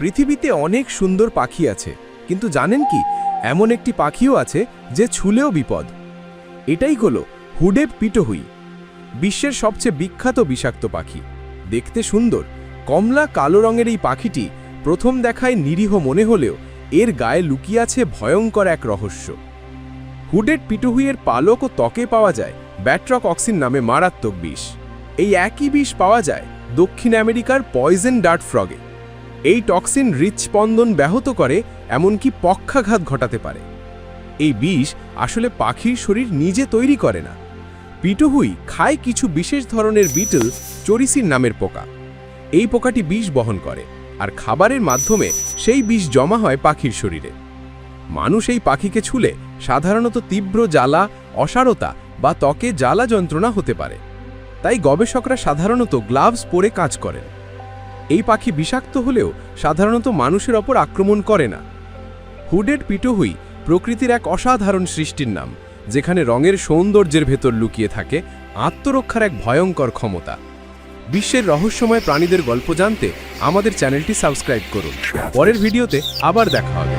পৃথিবীতে অনেক সুন্দর পাখি আছে, কিন্তু জানেন কি, এমন একটি পাখিও আছে যে ছুলেও বিপদ। এটাই হলো হুডেড পিটোহুই, বিশ্বের সবচেয়ে বিখ্যাত বিষাক্ত পাখি। দেখতে সুন্দর, কমলা কালো রঙের এই পাখিটি প্রথম দেখায় নিরীহ মনে হলেও এর গায়ে লুকিয়ে আছে ভয়ঙ্কর এক রহস্য। হুডেড পিটুহুইয়ের পালক ও ত্বকে পাওয়া যায় ব্যাট্রক অক্সিন নামে মারাত্মক বিষ। এই একই বিষ পাওয়া যায় দক্ষিণ আমেরিকার পয়জন ডার্ট ফ্রগে। এই টক্সিন হৃৎস্পন্দন ব্যাহত করে, এমনকি পক্ষাঘাত ঘটাতে পারে। এই বিষ আসলে পাখির শরীর নিজে তৈরি করে না। পিটুহুই খায় কিছু বিশেষ ধরনের বিটল চরিসির নামের পোকা। এই পোকাটি বিষ বহন করে, আর খাবারের মাধ্যমে সেই বিষ জমা হয় পাখির শরীরে। মানুষ এই পাখিকে ছুলে সাধারণত তীব্র জ্বালা, অসারতা বা ত্বকে জ্বালা যন্ত্রণা হতে পারে। তাই গবেষকরা সাধারণত গ্লাভস পরে কাজ করেন। এই পাখি বিষাক্ত হলেও সাধারণত মানুষের ওপর আক্রমণ করে না। হুডেড পিটোহুই প্রকৃতির এক অসাধারণ সৃষ্টির নাম, যেখানে রঙের সৌন্দর্যের ভেতর লুকিয়ে থাকে আত্মরক্ষার এক ভয়ঙ্কর ক্ষমতা। বিশ্বের রহস্যময় প্রাণীদের গল্প জানতে আমাদের চ্যানেলটি সাবস্ক্রাইব করুন। পরের ভিডিওতে আবার দেখা হবে।